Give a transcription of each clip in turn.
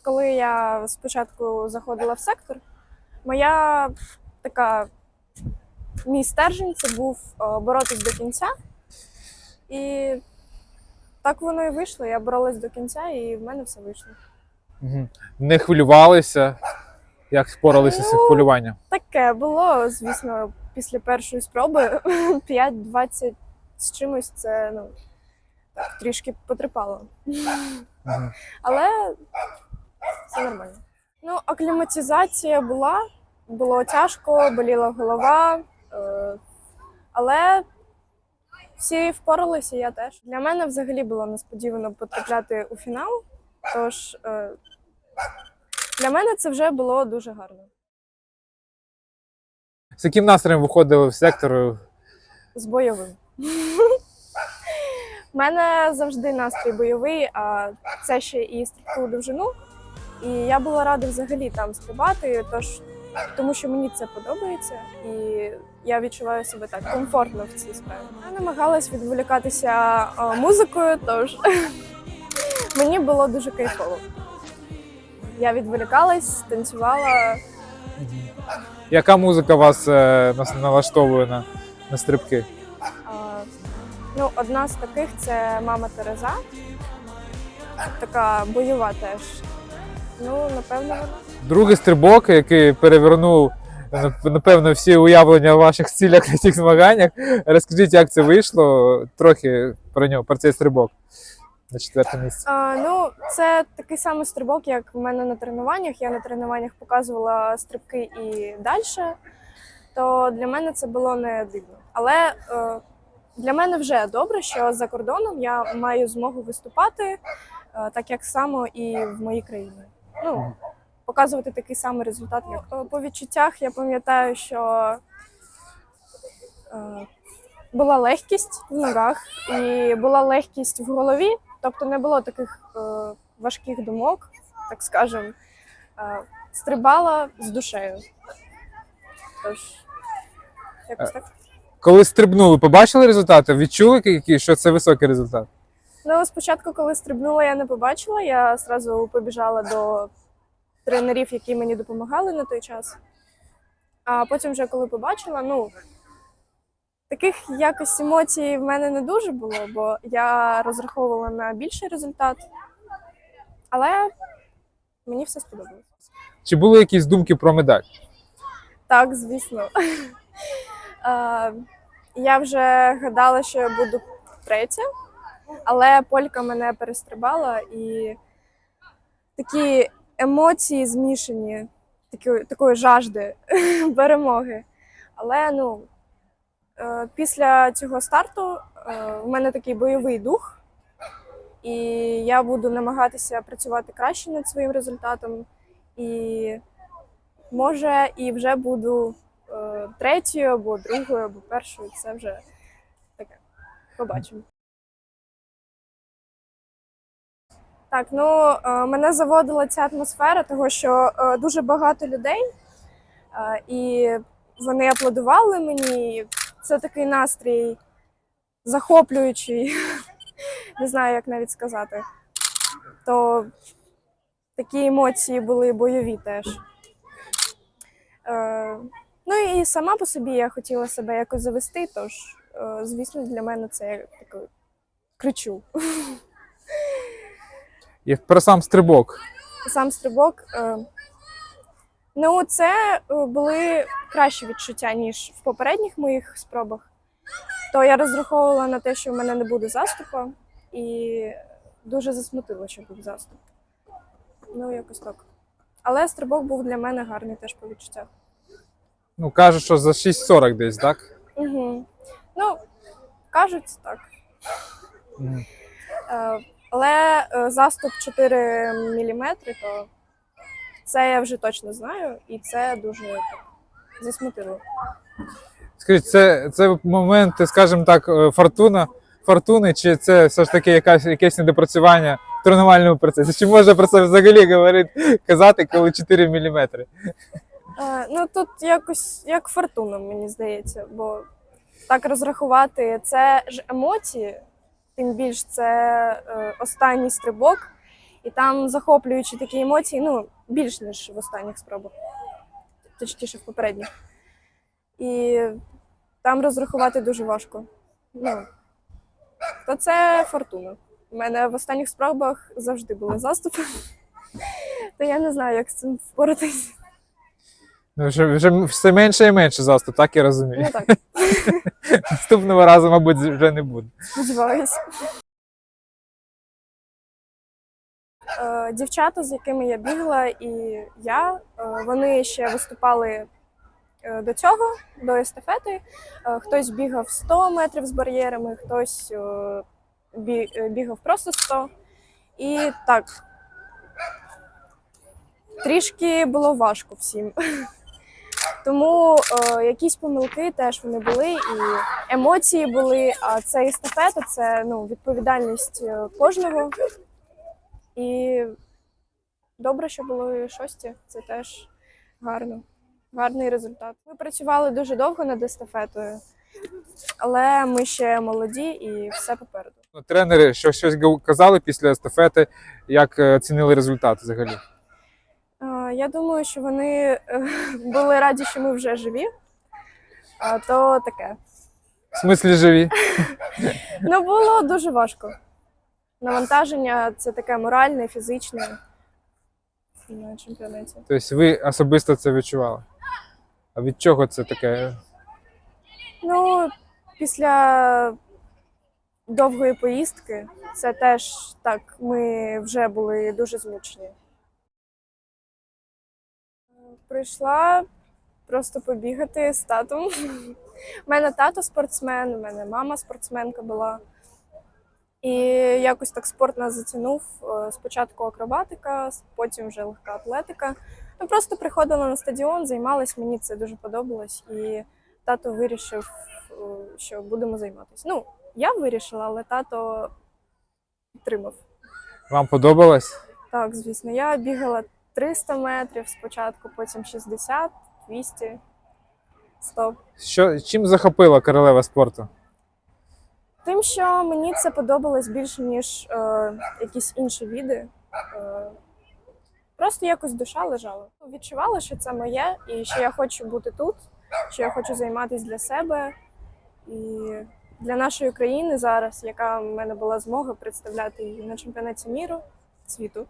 коли я спочатку заходила в сектор, моя така мій стержень це був е, боротись до кінця. І так воно і вийшло. Я боролась до кінця, і в мене все вийшло. Не хвилювалися? Як споралися з Ну, хвилюванням? Таке було, звісно, після першої спроби 5-20 з чимось це ну, так, трішки потріпало. Мгм. Але все нормально. Ну, акліматизація була, було тяжко, боліла голова, е, але всі впоралися, я теж. Для мене взагалі було несподівано потрапляти у фінал, тож е, для мене це вже було дуже гарно. З яким настроєм виходили в сектор? З бойовим. У мене завжди настрій бойовий, а це ще і стрибку довжину. І я була рада взагалі там стрибати, тож тому що мені це подобається, і я відчуваю себе так комфортно в цій справі. Я намагалась відволікатися музикою, тож мені було дуже кайфово. Я відволікалась, танцювала. Яка музика вас е, нас- налаштовує на, на стрибки? А, Ну, одна з таких це мама Тереза. Така бойова теж. Ну, напевно, вона. Другий стрибок, який перевернув е, напевно всі уявлення ваших цілях на цих змаганнях. Розкажіть, як це вийшло? Трохи про нього, про цей стрибок на четверте місце. А, ну, це такий самий стрибок, як в мене на тренуваннях. Я на тренуваннях показувала стрибки і далі. То для мене це було не дивно. Але е, для мене вже добре, що за кордоном я маю змогу виступати е, так як само і в моїй країні. Ну, показувати такий самий результат, як то по відчуттях. Я пам'ятаю, що е, була легкість в ногах і була легкість в голові, тобто не було таких е, важких думок, так скажем. Е, стрибала з душею. Тож, якось так. Коли стрибнули, побачили результати? Відчули, які, що це високий результат? Ну, спочатку, коли стрибнула, я не побачила. Я одразу побіжала до тренерів, які мені допомагали на той час. А потім, вже коли побачила, ну таких якось емоцій в мене не дуже було, бо я розраховувала на більший результат. Але мені все сподобалось. Чи були якісь думки про медаль? Так, звісно. Я вже гадала, що я буду третя, але полька мене перестрибала і такі емоції змішані, такі, такої жажди перемоги. Але ну, е, після цього старту е, в мене такий бойовий дух, і я буду намагатися працювати краще над своїм результатом. І може і вже буду е, третьою або другою, або першою. Це вже таке. Побачимо. Так, ну е, мене заводила ця атмосфера, того що е, дуже багато людей, е, і вони аплодували мені. Це такий настрій захоплюючий. Не знаю, як навіть сказати. То такі емоції були бойові теж. Ну і сама по собі я хотіла себе якось завести, тож, звісно, для мене це такий кричу. І про сам стрибок. Сам стрибок. Е, ну, це е, були кращі відчуття, ніж в попередніх моїх спробах. То я розраховувала на те, що в мене не буде заступу, і дуже засмутило, що був заступ. Ну, якось так. Але стрибок був для мене гарний теж по відчуттях. Ну, кажуть, що за 6,40 десь, так? Угу. Ну, кажуть так. Мгм. Але е, заступ 4 мм, то це я вже точно знаю, і це дуже так, засмутило. Скажіть, це, це момент, скажімо так, е, фортуна, фортуни, чи це все ж таки якась, якесь недопрацювання в тренувальному процесі? Чи можна про це взагалі говорити, казати, коли 4 мм? Е, ну тут якось як фортуна, мені здається, бо так розрахувати це ж емоції, тим більш це е, останній стрибок. І там захоплюючі такі емоції, ну, більш ніж в останніх спробах, точніше в попередніх. І там розрахувати дуже важко. Ну, то це фортуна. У мене в останніх спробах завжди були заступи. То я не знаю, як з цим впоратись. Вже, вже все менше і менше заступ, так я розумію. Ну так, Наступного разу, мабуть, вже не буде. сподіваюся. Е, Дівчата, з якими я бігла, і я, е, вони ще виступали е, до цього, до естафети. Е, Хтось бігав 100 метрів з бар'єрами, хтось е, бі- е, бігав просто 100. І так, трішки було важко всім. Тому е, якісь помилки теж вони були, і емоції були. А це естафета, це ну, відповідальність е, кожного. І добре, що були шості, це теж гарно. Гарний результат. Ми працювали дуже довго над естафетою, але ми ще молоді і все попереду. Тренери що щось казали після естафети, як е, оцінили результат взагалі. Я думаю, що вони е, були раді, що ми вже живі. А то таке. В смислі живі? Ну, було дуже важко. Навантаження це таке моральне, фізичне на чемпіонаті. Тобто ви особисто це відчували. А від чого це таке? Ну, після довгої поїздки це теж так, ми вже були дуже змучені. Прийшла просто побігати з татом. У мене тато спортсмен, у мене мама спортсменка була. І якось так спорт нас затягнув. Е, Спочатку акробатика, потім вже легка атлетика. Ми просто приходила на стадіон, займалась, мені це дуже подобалось. І тато вирішив, е, що будемо займатися. Ну, я вирішила, але тато підтримав. Вам подобалось? Так, звісно, я бігала 300 метрів спочатку, потім 60, 200, 100. Що, чим захопила королева спорту? Тим, що мені це подобалось більше, ніж е, якісь інші віди. Е, просто якось душа лежала. Відчувала, що це моє, і що я хочу бути тут, що я хочу займатися для себе і для нашої країни зараз, яка в мене була змога представляти її на чемпіонаті міру світу.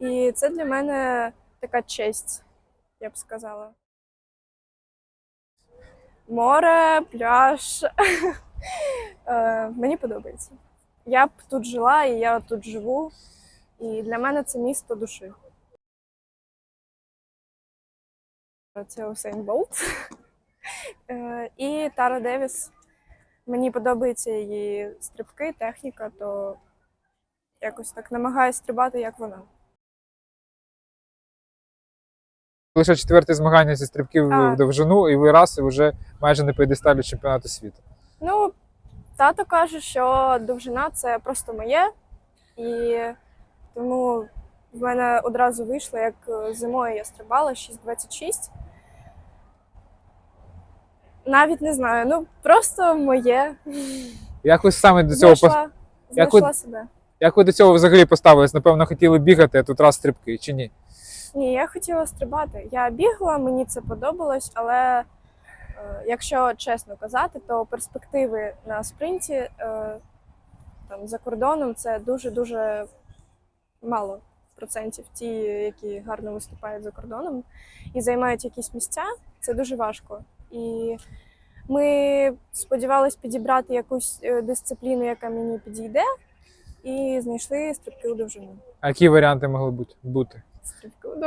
І це для мене така честь, я б сказала. Море, пляж. Е, Мені подобається. Я б тут жила, і я тут живу. І для мене це місто душі. Це Усейн Болт. І Тара Девіс. Мені подобаються її стрибки, техніка, то якось так намагаюся стрибати, як вона. Лише четверте змагання зі стрибків А. в довжину, і ви раз і вже майже на п'єдесталі чемпіонату світу. Ну, тато каже, що довжина це просто моє, і тому в мене одразу вийшло, як зимою я стрибала 6,26. Навіть не знаю, ну просто моє. Як ви саме до цього пос- Знайшла, Як ви- себе. як ви до цього взагалі поставились? Напевно, хотіли бігати, а тут раз стрибки, чи ні? Ні, я хотіла стрибати. Я бігла, мені це подобалось, але е, якщо чесно казати, то перспективи на спринті е, там, за кордоном це дуже-дуже мало процентів. Ті, які гарно виступають за кордоном і займають якісь місця, це дуже важко. І ми сподівалися підібрати якусь е, дисципліну, яка мені підійде, і знайшли стрибки у довжину. А які варіанти могли бути? Стрибки у.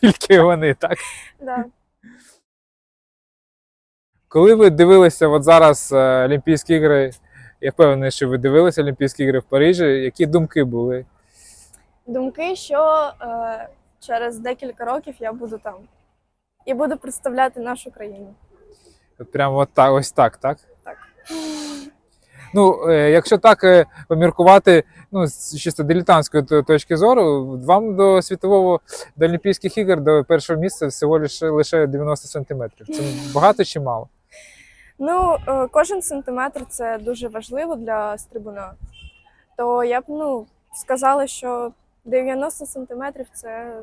Тільки вони, так? Да. Коли ви дивилися от зараз е, Олімпійські ігри, я впевнений, що ви дивилися Олімпійські ігри в Парижі, які думки були? думки, що е, через декілька років я буду там і буду представляти нашу країну. Прямо от так, ось так, так? Ну, е, якщо так е, поміркувати, ну, з чисто дилетантської точки зору, вам до світового до Олімпійських ігор до першого місця всього лише, лише 90 сантиметрів. Це багато чи мало? Ну, е, кожен сантиметр це дуже важливо для стрибуна. То я б ну, сказали, що 90 сантиметрів це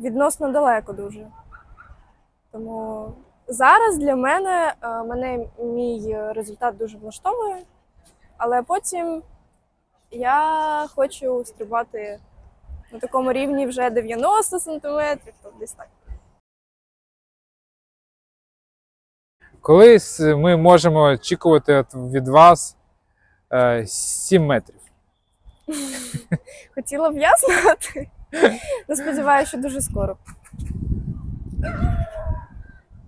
відносно далеко дуже. Тому зараз для мене, е, мене мій результат дуже влаштовує, але потім я хочу стрибати на такому рівні вже 90 сантиметрів, то десь так. Колись ми можемо очікувати від вас е, 7 метрів. Хотіла б я знати. Ну, сподіваюся, що дуже скоро.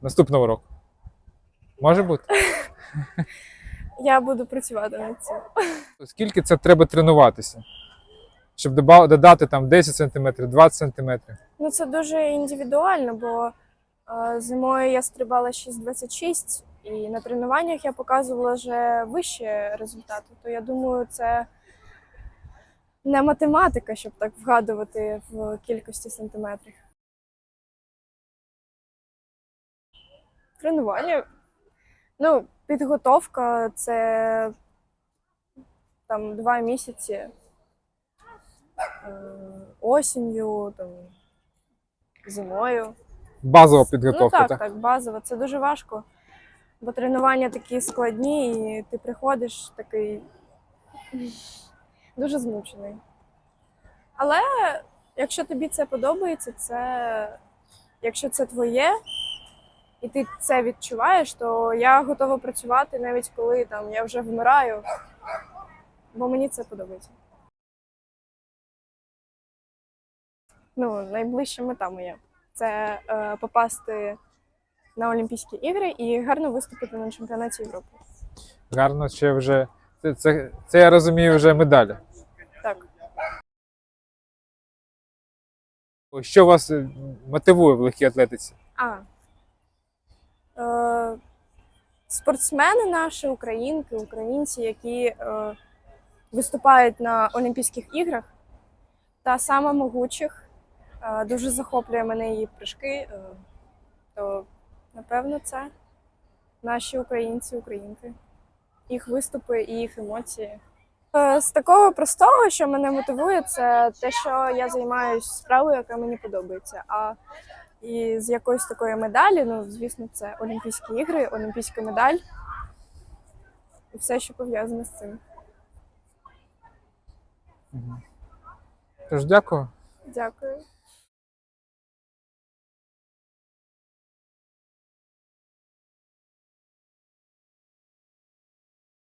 Наступного року. Може бути? Я буду працювати над цим. Скільки це треба тренуватися? Щоб додати там 10 см, 20 см. Ну, це дуже індивідуально, бо е, зимою я стрибала 6,26, і на тренуваннях я показувала вже вищі результати. То я думаю, це не математика, щоб так вгадувати в кількості сантиметрів. Тренування. Ну, підготовка це там два місяці е, осінню, там, зимою. Базова підготовка. ну, так, так? базово. Це дуже важко. Бо тренування такі складні, і ти приходиш такий дуже змучений. Але якщо тобі це подобається, це якщо це твоє, і ти це відчуваєш, то я готова працювати навіть коли там я вже вмираю, бо мені це подобається. Ну, найближча мета моя це е, попасти на Олімпійські ігри і гарно виступити на чемпіонаті Європи. Гарно, ще вже. Це, це, це я розумію вже медалі. Так. Що вас е, мотивує в легкій атлетиці? А. Е, спортсмени наші, українки, українці, які е, виступають на Олімпійських іграх, та сама могучих. Е, дуже захоплює мене її прыжки. Е, то, напевно, це наші українці, українки. Їх виступи і їх емоції. Е, З такого простого, що мене мотивує, це те, що я займаюся справою, яка мені подобається. А і з якоїсь такої медалі, ну, звісно, це Олімпійські ігри, Олімпійська медаль і все, що пов'язане з цим. Тож дякую. Дякую.